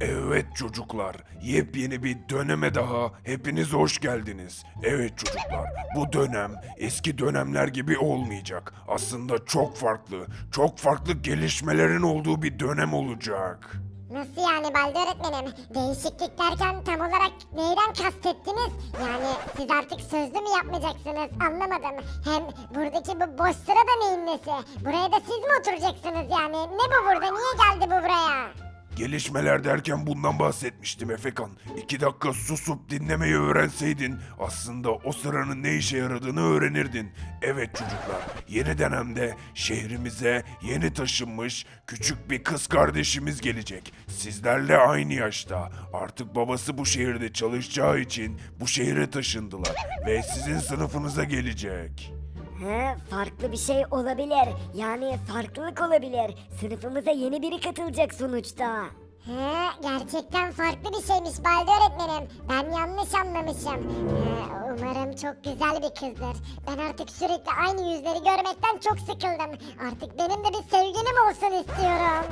Evet çocuklar, yepyeni bir döneme daha hepiniz hoş geldiniz. Evet çocuklar, bu dönem eski dönemler gibi olmayacak. Aslında çok farklı, çok farklı gelişmelerin olduğu bir dönem olacak. Nasıl yani Baldi öğretmenim? Değişiklik derken tam olarak neyden kastettiniz? Yani siz artık sözlü mü yapmayacaksınız anlamadım. Hem buradaki bu boş sıra da neyin nesi? Buraya da siz mi oturacaksınız yani? Ne bu burada? Niye geldi bu buraya? Gelişmeler derken bundan bahsetmiştim Efekan. İki dakika susup dinlemeyi öğrenseydin aslında o sıranın ne işe yaradığını öğrenirdin. Evet çocuklar, yeni dönemde şehrimize yeni taşınmış küçük bir kız kardeşimiz gelecek. Sizlerle aynı yaşta. Artık babası bu şehirde çalışacağı için bu şehre taşındılar ve sizin sınıfınıza gelecek. He, farklı bir şey olabilir. Yani farklılık olabilir. Sınıfımıza yeni biri katılacak sonuçta. He, gerçekten farklı bir şeymiş Baldi öğretmenim. Ben yanlış anlamışım. He, umarım çok güzel bir kızdır. Ben artık sürekli aynı yüzleri görmekten çok sıkıldım. Artık benim de bir sevgilim olsun istiyorum.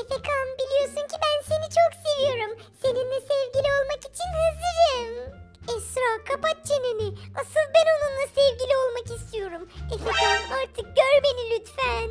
Efekan biliyorsun ki ben seni çok seviyorum. Seninle sevgili olmak için hazırım. Esra kapat çeneni. Asıl ben onunla sevgili olmak istiyorum. Efekan artık gör beni lütfen.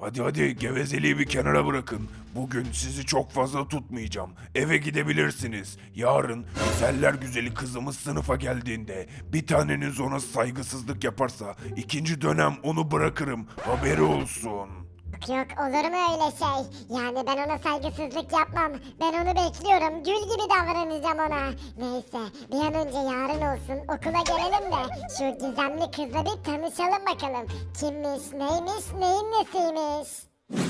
Hadi hadi gevezeliği bir kenara bırakın. Bugün sizi çok fazla tutmayacağım. Eve gidebilirsiniz. Yarın güzeller güzeli kızımız sınıfa geldiğinde bir taneniz ona saygısızlık yaparsa ikinci dönem onu bırakırım. Haberi olsun. Yok olur mu öyle şey? Yani ben ona saygısızlık yapmam. Ben onu bekliyorum. Gül gibi davranacağım ona. Neyse bir an önce yarın olsun okula gelelim de şu gizemli kızla bir tanışalım bakalım. Kimmiş, neymiş, neyin nesiymiş?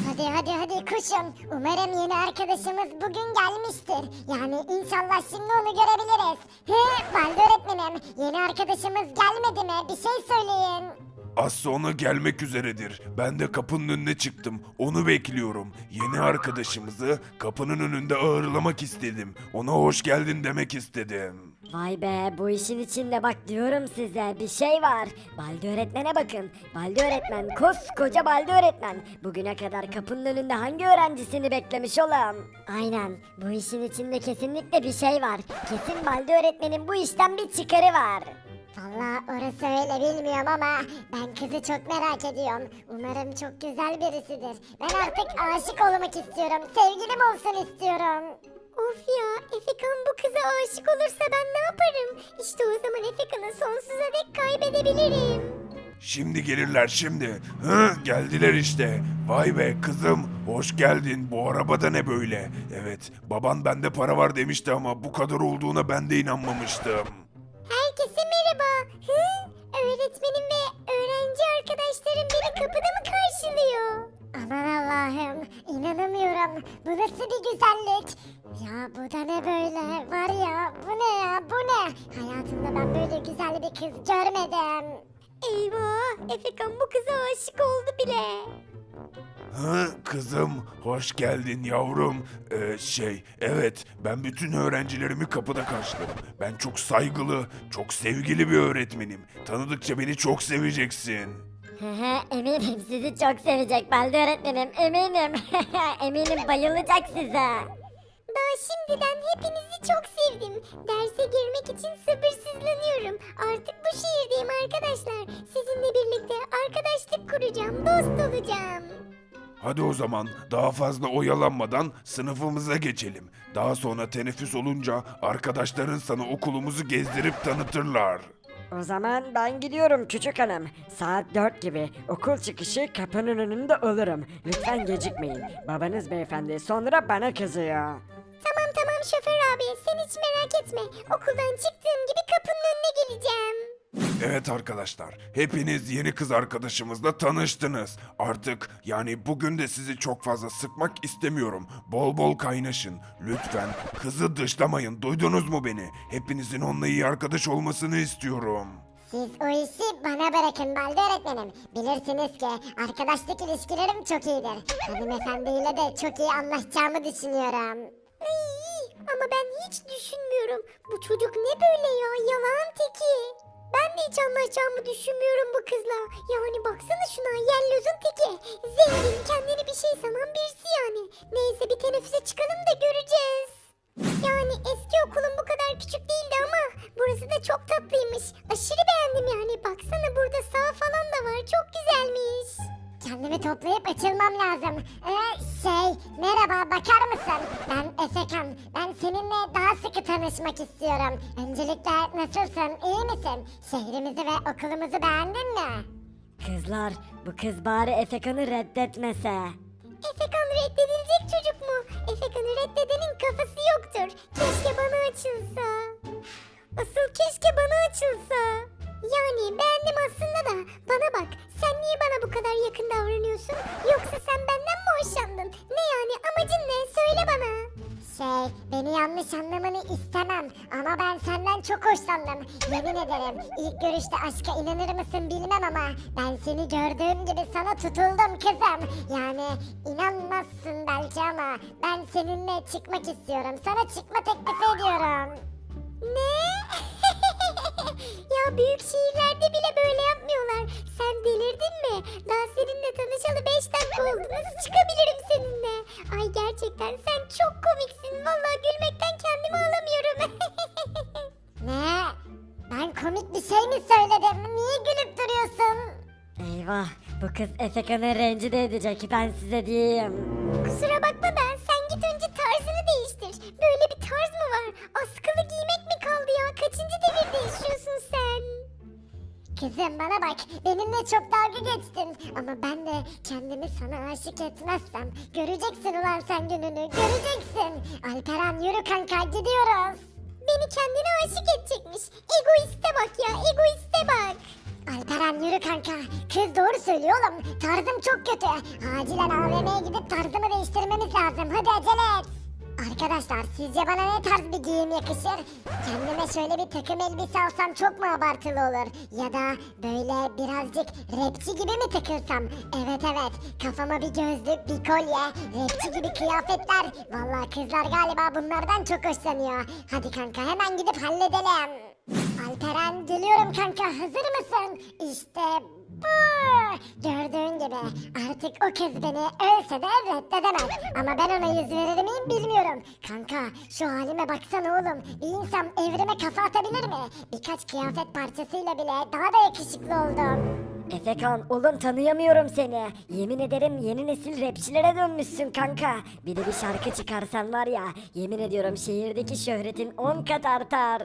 Hadi hadi hadi koşun. Umarım yeni arkadaşımız bugün gelmiştir. Yani inşallah şimdi onu görebiliriz. He, Balde öğretmenim yeni arkadaşımız gelmedi mi? Bir şey söyleyin. Az sonra gelmek üzeredir. Ben de kapının önüne çıktım. Onu bekliyorum. Yeni arkadaşımızı kapının önünde ağırlamak istedim. Ona hoş geldin demek istedim. Vay be bu işin içinde bak diyorum size bir şey var. Baldi öğretmene bakın. Baldi öğretmen koskoca Baldi öğretmen. Bugüne kadar kapının önünde hangi öğrencisini beklemiş olan? Aynen bu işin içinde kesinlikle bir şey var. Kesin Baldi öğretmenin bu işten bir çıkarı var. Valla orası öyle bilmiyorum ama ben kızı çok merak ediyorum. Umarım çok güzel birisidir. Ben artık aşık olmak istiyorum. Sevgilim olsun istiyorum. Of ya Efekan bu kıza aşık olursa ben ne yaparım? İşte o zaman Efekan'ı sonsuza dek kaybedebilirim. Şimdi gelirler şimdi. Hı, geldiler işte. Vay be kızım, hoş geldin. Bu arabada ne böyle? Evet, baban bende para var demişti ama bu kadar olduğuna ben de inanmamıştım. Herkese merhaba. Hı? Öğretmenim ve öğrenci arkadaşlarım beni kapıda mı karşılıyor? Aman Allah'ım inanamıyorum. Bu nasıl bir güzellik? Ya bu da ne böyle? Var ya bu ne ya bu ne? Hayatımda ben böyle güzel bir kız görmedim. Eyvah Efekan bu kıza aşık oldu bile. Hı, kızım, hoş geldin yavrum. Ee, şey, evet, ben bütün öğrencilerimi kapıda karşılarım. Ben çok saygılı, çok sevgili bir öğretmenim. Tanıdıkça beni çok seveceksin. eminim sizi çok sevecek Baldi öğretmenim eminim. eminim bayılacak size. Daha şimdiden hepinizi çok sevdim. Derse girmek için sabırsızlanıyorum. Artık bu şehirdeyim arkadaşlar. Dost olacağım. Hadi o zaman daha fazla oyalanmadan sınıfımıza geçelim. Daha sonra teneffüs olunca arkadaşların sana okulumuzu gezdirip tanıtırlar. O zaman ben gidiyorum küçük hanım. Saat 4 gibi okul çıkışı kapının önünde olurum. Lütfen gecikmeyin. Babanız beyefendi sonra bana kızıyor. Tamam tamam şoför abi sen hiç merak etme. Okuldan çıktığım gibi kapının önüne geleceğim. Evet arkadaşlar, hepiniz yeni kız arkadaşımızla tanıştınız. Artık yani bugün de sizi çok fazla sıkmak istemiyorum. Bol bol kaynaşın. Lütfen kızı dışlamayın. Duydunuz mu beni? Hepinizin onunla iyi arkadaş olmasını istiyorum. Siz o işi bana bırakın Balde öğretmenim. Bilirsiniz ki arkadaşlık ilişkilerim çok iyidir. Hanımefendiyle de çok iyi anlaşacağımı düşünüyorum. Ay, ama ben hiç düşünmüyorum. Bu çocuk ne böyle ya yalan teki. Ben de hiç anlaşacağımı düşünmüyorum bu kızla. Yani baksana şuna yellozun teki. Zengin kendini bir şey sanan bir seninle daha sıkı tanışmak istiyorum. Öncelikle nasılsın? İyi misin? Şehrimizi ve okulumuzu beğendin mi? Kızlar bu kız bari Efekan'ı reddetmese. Efekan reddedilecek çocuk mu? Efekan'ı reddedenin kafası yoktur. Keşke bana açılsa. Asıl keşke bana açılsa. Yani beğendim aslında da bana bak sen niye bana bu kadar yakın davranıyorsun? Yoksa sen benden mi hoşlandın? Ne yani Şey beni yanlış anlamanı istemem ama ben senden çok hoşlandım. Yemin ederim ilk görüşte aşka inanır mısın bilmem ama ben seni gördüğüm gibi sana tutuldum kızım. Yani inanmazsın belki ama ben seninle çıkmak istiyorum. Sana çıkma teklifi ediyorum. Ne? ya büyük şehirlerde bile tanışalı 5 dakika oldu. Nasıl çıkabilirim seninle? Ay gerçekten sen çok komiksin. Vallahi gülmekten kendimi alamıyorum. ne? Ben komik bir şey mi söyledim? Niye gülüp duruyorsun? Eyvah bu kız Efekan'ı rencide edecek ben size diyeyim. Kusura bakma da Kızım bana bak benimle çok dalga geçtin ama ben de kendimi sana aşık etmezsem göreceksin ulan sen gününü göreceksin. Alperen yürü kanka gidiyoruz. Beni kendine aşık edecekmiş. Egoiste bak ya egoiste bak. Alperen yürü kanka. Kız doğru söylüyor oğlum. Tarzım çok kötü. Acilen AVM'ye gidip tarzımı değiştirmemiz lazım. Hadi acele et. Arkadaşlar sizce bana ne tarz bir giyim yakışır? Kendime şöyle bir takım elbise alsam çok mu abartılı olur? Ya da böyle birazcık rapçi gibi mi takılsam? Evet evet kafama bir gözlük bir kolye rapçi gibi kıyafetler. Vallahi kızlar galiba bunlardan çok hoşlanıyor. Hadi kanka hemen gidip halledelim. Alperen geliyorum kanka hazır mısın? İşte bu. Gördüğün gibi artık o kız beni ölse de reddedemez. Ama ben ona yüz verir miyim bilmiyorum. Kanka şu halime baksana oğlum. Bir insan evrime kafa atabilir mi? Birkaç kıyafet parçasıyla bile daha da yakışıklı oldum. Efekan oğlum tanıyamıyorum seni. Yemin ederim yeni nesil rapçilere dönmüşsün kanka. Bir de bir şarkı çıkarsan var ya yemin ediyorum şehirdeki şöhretin 10 kat artar.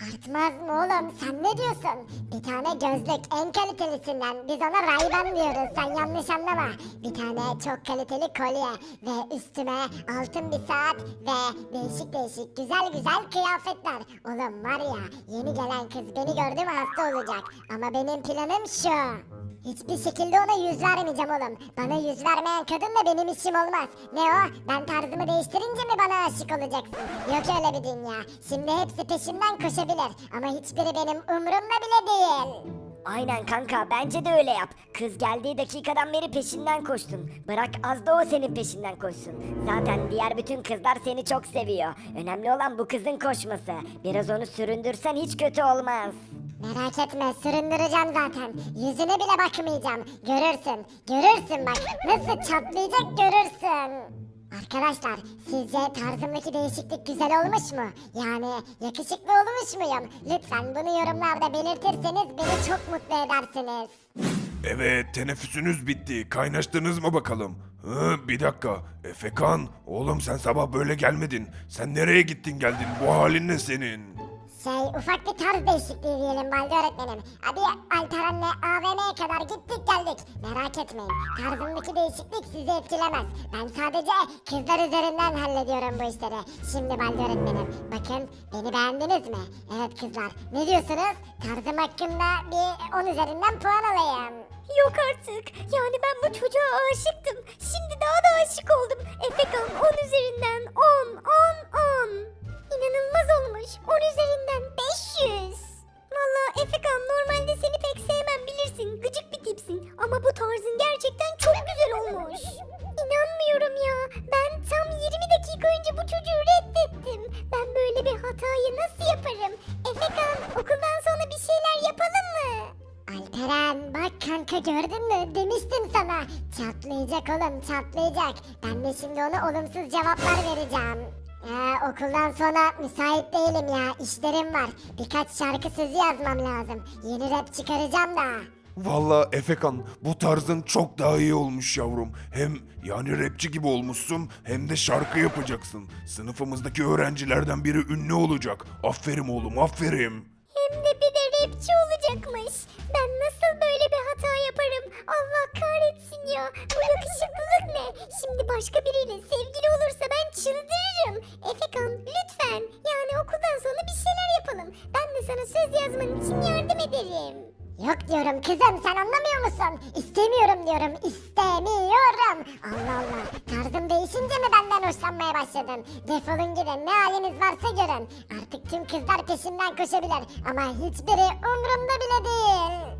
Artmaz mı oğlum sen ne diyorsun? Bir tane gözlük en kalitelisinden biz ona Ray-Ban diyoruz sen yanlış anlama. Bir tane çok kaliteli kolye ve üstüme altın bir saat ve değişik değişik güzel güzel kıyafetler. Oğlum var ya yeni gelen kız beni gördü mü hasta olacak ama benim planım şu. Hiçbir şekilde ona yüz vermeyeceğim oğlum. Bana yüz vermeyen kadın da benim işim olmaz. Ne o? Ben tarzımı değiştirince mi bana aşık olacaksın? Yok öyle bir dünya. Şimdi hepsi peşimden koşabilir. Ama hiçbiri benim umurumda bile değil. Aynen kanka bence de öyle yap. Kız geldiği dakikadan beri peşinden koştun. Bırak az da o senin peşinden koşsun. Zaten diğer bütün kızlar seni çok seviyor. Önemli olan bu kızın koşması. Biraz onu süründürsen hiç kötü olmaz. Merak etme süründüreceğim zaten. Yüzüne bile bakmayacağım. Görürsün. Görürsün bak. Nasıl çatlayacak görürsün. Arkadaşlar sizce tarzımdaki değişiklik güzel olmuş mu? Yani yakışıklı olmuş muyum? Lütfen bunu yorumlarda belirtirseniz beni çok mutlu edersiniz. Evet teneffüsünüz bitti. Kaynaştınız mı bakalım? Hı, bir dakika. Efekan, oğlum sen sabah böyle gelmedin. Sen nereye gittin geldin? Bu halin ne senin? Şey ufak bir tarz değişikliği diyelim Balde öğretmenim. Abi Alperen'le AVM'ye kadar gittik geldik. Merak etmeyin. Tarzımdaki değişiklik sizi etkilemez. Ben sadece kızlar üzerinden hallediyorum bu işleri. Şimdi Balde öğretmenim bakın beni beğendiniz mi? Evet kızlar ne diyorsunuz? Tarzım hakkında bir 10 üzerinden puan alayım. Yok artık. Yani ben bu çocuğa aşıktım. Şimdi daha da aşık oldum. Efekan okuldan sonra bir şeyler yapalım mı? Alperen bak kanka gördün mü demiştim sana. Çatlayacak oğlum çatlayacak. Ben de şimdi ona olumsuz cevaplar vereceğim. Ee, okuldan sonra müsait değilim ya işlerim var. Birkaç şarkı sözü yazmam lazım. Yeni rap çıkaracağım da. Valla Efekan bu tarzın çok daha iyi olmuş yavrum. Hem yani rapçi gibi olmuşsun hem de şarkı yapacaksın. Sınıfımızdaki öğrencilerden biri ünlü olacak. Aferin oğlum aferin. De bir de rapçi olacakmış. Ben nasıl böyle bir hata yaparım? Allah kahretsin ya. Bu yakışıklılık ne? Şimdi başka biriyle sevgili olursa ben çıldırırım. Efekan lütfen. Yani okuldan sonra bir şeyler yapalım. Ben de sana söz yazman için yardım ederim. Yok diyorum kızım sen anlamıyor musun? İstemiyorum diyorum istemiyorum. Allah Allah tarzım değişince mi benden hoşlanmaya başladın? Defolun gidin ne haliniz varsa görün. Artık tüm kızlar peşimden koşabilir ama hiçbiri umurumda bile değil.